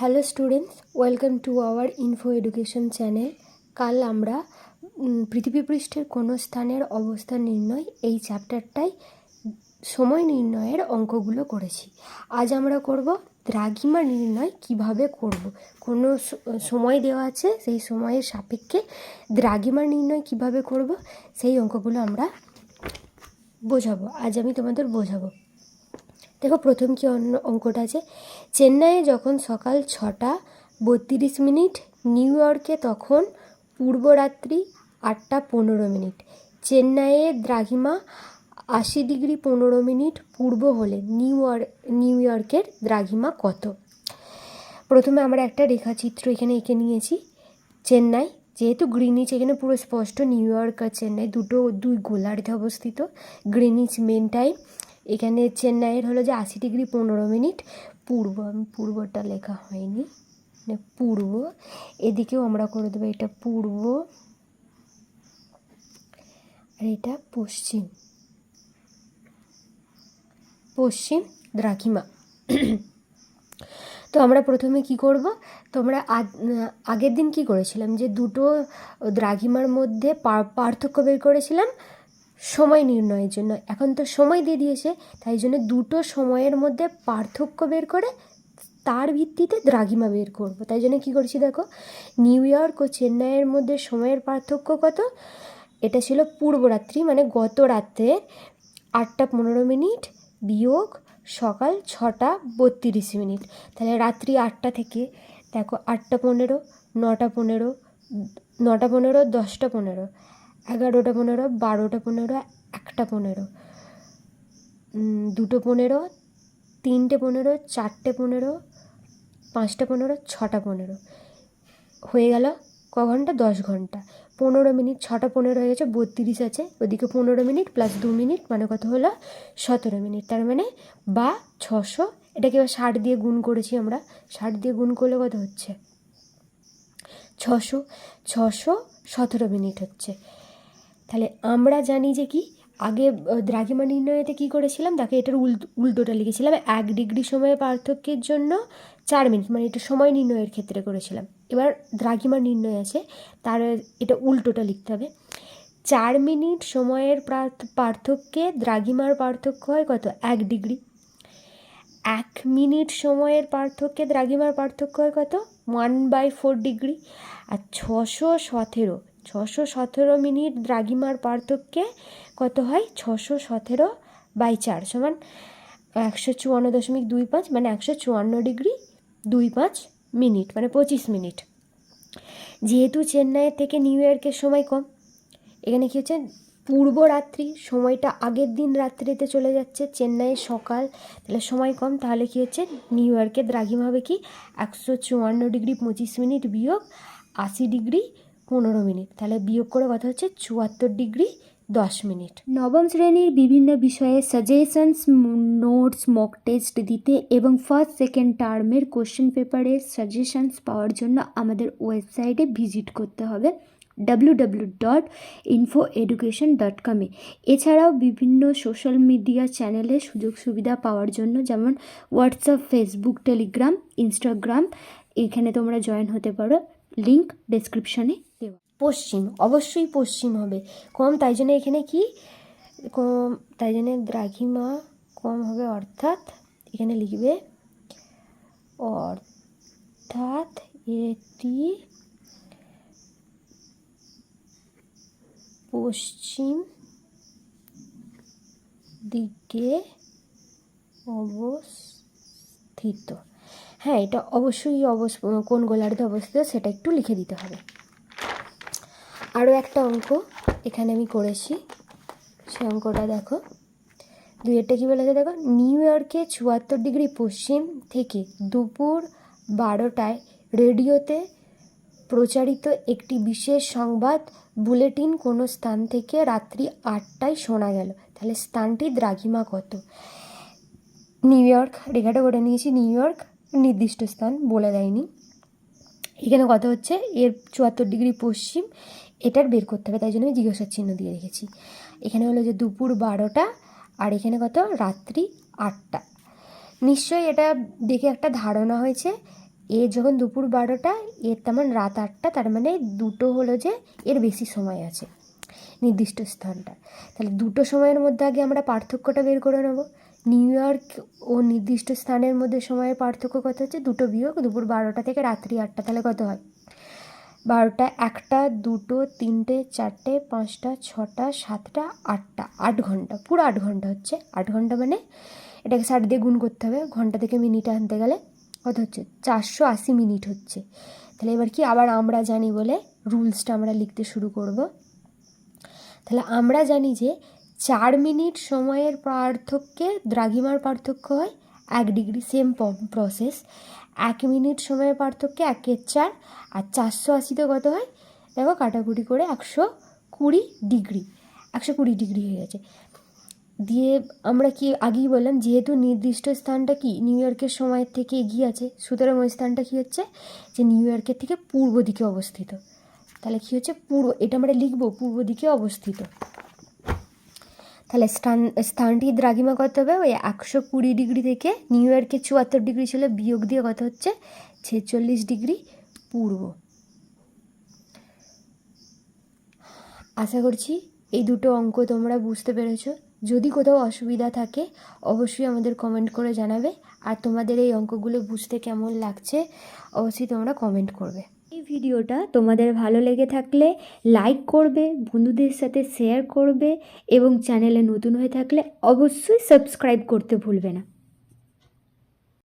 Hello students welcome to our info education channel কাল আমরা পৃথিবী পৃষ্ঠের কোনো স্থানের অবস্থান নির্ণয়, এই চ্যাপ্টারটাই সময় নির্ণয়ের অঙ্কগুলো করেছি। আজ আমরা করব দ্রাঘিমা নির্ণয় কীভাবে করব। কোনো সময় দেওয়া আছে, সেই সময়ের সাপেক্ষে দ্রাঘিমা নির্ণয় কীভাবে করব, সেই অঙ্কগুলো আমরা বোঝাবো। আজ আমি তোমাদের বোঝাবো। দেখো প্রথম কি অন্য অঙ্কটা আছে, চেন্নাইয়ে যখন সকাল ছটা বত্রিশ মিনিট, নিউ ইয়র্কে তখন পূর্বরাত্রি আটটা পনেরো মিনিট। চেন্নাইয়ে দ্রাঘিমা আশি ডিগ্রি পনেরো মিনিট, পূর্ব হলে নিউ ইয়র্ক নিউ ইয়র্কের দ্রাঘিমা কত? প্রথমে আমরা একটা রেখাচিত্র এখানে এঁকে নিয়েছি, চেন্নাই। যেহেতু গ্রিনিচ এখানে পুরো স্পষ্ট, নিউ ইয়র্ক আর চেন্নাই দুটো, দুই গোলার্ধে অবস্থিত। গ্রিনিচ মেন টাইম এখানে চেন্নাইয়ের হলো যে আশি ডিগ্রি পনেরো মিনিট, পূর্ব, আমি পূর্বটা লেখা হয়নি মানে পূর্ব, এদিকেও আমরা করে দেবো, এটা পূর্ব, আর এটা পশ্চিম পশ্চিম দ্রাঘিমা। তো আমরা প্রথমে কি করব? তোমরা আগের দিন কি করেছিলাম? যে দুটো দ্রাঘিমার মধ্যে পার্থক্য বের করেছিলাম সময় নির্ণয়ের জন্য। এখন তো সময় দিয়ে দিয়েছে, তাই জন্য দুটো সময়ের মধ্যে পার্থক্য বের করে তার ভিত্তিতে দ্রাঘিমা বের করব। তাই জন্য কী করেছি দেখো, নিউ ইয়র্ক ও চেন্নাইয়ের মধ্যে সময়ের পার্থক্য কত? এটা ছিল পূর্বরাত্রি মানে গত রাত্রে আটটা পনেরো মিনিট বিয়োগ সকাল ছটা বত্রিশ মিনিট। তাহলে রাত্রি আটটা থেকে দেখো আটটা পনেরো, নটা পনেরো নটা পনেরো, দশটা পনেরো। এগারোটা পনেরো, বারোটা পনেরো, একটা পনেরো। দুটো পনেরো, তিনটে পনেরো, চারটে পনেরো, পাঁচটা পনেরো, ছটা পনেরো। হয়ে গেল ক ঘণ্টা? দশ ঘণ্টা। পনেরো মিনিট, ছটা পনেরো হয়ে গেছে, বত্রিশ আছে। ওদিকে পনেরো মিনিট প্লাস দু মিনিট মানে কত হলো? সতেরো মিনিট। তার মানে বা ছশো। এটাকে এবার ষাট দিয়ে গুণ করেছি আমরা। ষাট দিয়ে গুণ করলে কত হচ্ছে? ছশো। ছশো সতেরো মিনিট হচ্ছে। তাহলে আমরা জানি যে কি, আগে দ্রাঘিমা নির্ণয়েতে কী করেছিলাম? তাকে এটার উল্টো উল্টোটা লিখেছিলাম। এক ডিগ্রি সময় পার্থক্যের জন্য চার মিনিট মানে এটা সময় নির্ণয়ের ক্ষেত্রে করেছিলাম। এবার দ্রাঘিমা নির্ণয় আছে, তার, এটা উল্টোটা লিখতে হবে। চার মিনিট সময়ের পার্থক্যে দ্রাঘিমার পার্থক্য হয় কত? এক ডিগ্রি। এক মিনিট সময়ের পার্থক্যে দ্রাঘিমার পার্থক্য হয় কত? One by four degree. আর ছশো সতেরো ছশো সতেরো মিনিট দ্রাঘিমার পার্থক্যে কত হয়? ছশো সতেরো বাই চার সমান একশো চুয়ান্ন দশমিক দুই পাঁচ মানে একশো চুয়ান্ন ডিগ্রি দুই পাঁচ মিনিট মানে পঁচিশ মিনিট। যেহেতু চেন্নাইয়ের থেকে নিউ ইয়র্কের সময় কম, এখানে কী হচ্ছে? পূর্ব রাত্রি সময়টা আগের দিন রাত্রিতে চলে যাচ্ছে। চেন্নাইয়ের সকাল, তাহলে সময় কম, তাহলে কী হচ্ছে? নিউ ইয়র্কের দ্রাঘিমা হবে কি? একশো চুয়ান্ন ডিগ্রি পঁচিশ মিনিট বিয়োগ আশি ডিগ্রি পনেরো মিনিট। তাহলে বিয়োগ করে কথা হচ্ছে? চুয়াত্তর ডিগ্রি দশ মিনিট। নবম শ্রেণির বিভিন্ন বিষয়ে সাজেশনস নোটস মক টেস্ট দিতে এবং ফার্স্ট সেকেন্ড টার্মের কোশ্চেন পেপারের সাজেশনস পাওয়ার জন্য আমাদের ওয়েবসাইটে ভিজিট করতে হবে। W W dot info education dot কমে এছাড়াও বিভিন্ন সোশ্যাল মিডিয়া চ্যানেলে সুযোগ সুবিধা পাওয়ার জন্য যেমন হোয়াটসঅ্যাপ ফেসবুক টেলিগ্রাম ইনস্টাগ্রাম এখানে তোমরা জয়েন হতে পারো। লিঙ্ক ডেসক্রিপশনে পশ্চিম, অবশ্যই পশ্চিম হবে। কম, তাই জন্য এখানে কি? কম, তাই জন্য দ্রাঘিমা কম হবে, অর্থাৎ এখানে লিখবে, অর্থাৎ এটি পশ্চিম দিকে অবস্থিত। হ্যাঁ এটা অবশ্যই অবস, কোন গোলার্ধে অবস্থিত সেটা একটু লিখে দিতে হবে। আরও একটা অঙ্ক এখানে আমি করেছি। সে অঙ্কটা দেখো। দুইয়েরটা কী বলেছে দেখো? নিউ ইয়র্কে চুয়াত্তর ডিগ্রি পশ্চিম থেকে দুপুর বারোটায় রেডিওতে প্রচারিত একটি বিশেষ সংবাদ বুলেটিন কোনো স্থান থেকে রাত্রি আটটায় শোনা গেল। তাহলে স্থানটি দ্রাঘিমা কত? নিউ ইয়র্ক, রেখাটা করে নিয়েছি। নিউ ইয়র্ক, নির্দিষ্ট স্থান বলে দেয়নি। এখানে কথা হচ্ছে? এর চুয়াত্তর ডিগ্রি পশ্চিম এটার বের করতে হবে, তাই জন্য আমি জিজ্ঞাসার চিহ্ন দিয়ে রেখেছি। এখানে হলো যে দুপুর বারোটা আর এখানে কত? রাত্রি আটটা। নিশ্চয়ই এটা দেখে একটা ধারণা হয়েছে। এ যখন দুপুর বারোটা, এর তেমন রাত আটটা, তার মানে দুটো হলো যে এর বেশি সময় আছে নির্দিষ্ট স্থানটা। তাহলে দুটো সময়ের মধ্যে আগে আমরা পার্থক্যটা বের করে নেব। নিউ ইয়র্ক ও নির্দিষ্ট স্থানের মধ্যে সময়ের পার্থক্য কত হচ্ছে? দুটো বিয়োগ, দুপুর বারোটা থেকে রাত্রি আটটা, তাহলে কত হয়? বারোটা একটা, দুটো, তিনটে, চারটে, পাঁচটা, ছটা, সাতটা, আটটা। আট ঘণ্টা, পুরো আট ঘণ্টা হচ্ছে। আট ঘণ্টা মানে এটাকে ষাট দিয়ে গুণ করতে হবে। ঘণ্টা থেকে মিনিটে আনতে গেলে কত হচ্ছে? চারশো আশি মিনিট হচ্ছে। তাহলে এবার কি আবার আমরা জানি বলে রুলসটা আমরা লিখতে শুরু করব। তাহলে আমরা জানি যে চার মিনিট সময়ের পার্থক্যে দ্রাঘিমার পার্থক্য হয় এক ডিগ্রি, সেম প্রসেস এক মিনিট সময়ের পার্থক্যে একের চার আর চারশো আশিতে কত হয়? দেখো কাটাকুটি করে একশো কুড়ি ডিগ্রি, একশো কুড়ি ডিগ্রি হয়ে গেছে। দিয়ে আমরা কি আগেই বললাম, যেহেতু নির্দিষ্ট স্থানটা কি নিউ ইয়র্কের সময়ের থেকে এগিয়ে আছে, সুতরাং ওই স্থানটা কী হচ্ছে? যে নিউ ইয়র্কের থেকে পূর্ব দিকে অবস্থিত। তাহলে কী হচ্ছে? পূর্ব, এটা আমরা লিখব, পূর্ব দিকে অবস্থিত। তাহলে স্থান স্থানটির দ্রাঘিমা কত হবে? ওই একশো কুড়ি ডিগ্রি থেকে নিউ ইয়র্কের চুয়াত্তর ডিগ্রি ছিল, বিয়োগ দিয়ে কত হচ্ছে? ছেচল্লিশ ডিগ্রি পূর্ব। আশা করছি এই দুটো অঙ্ক তোমরা বুঝতে পেরেছ। যদি কোথাও অসুবিধা থাকে, অবশ্যই আমাদের কমেন্ট করে জানাবে। আর তোমাদের এই অঙ্কগুলো বুঝতে কেমন লাগছে, অবশ্যই তোমরা কমেন্ট করবে। ভিডিওটা তোমাদের ভালো লেগে থাকলে লাইক করবে, বন্ধুদের সাথে শেয়ার করবে এবং চ্যানেলে নতুন হয়ে থাকলে অবশ্যই সাবস্ক্রাইব করতে ভুলবে না।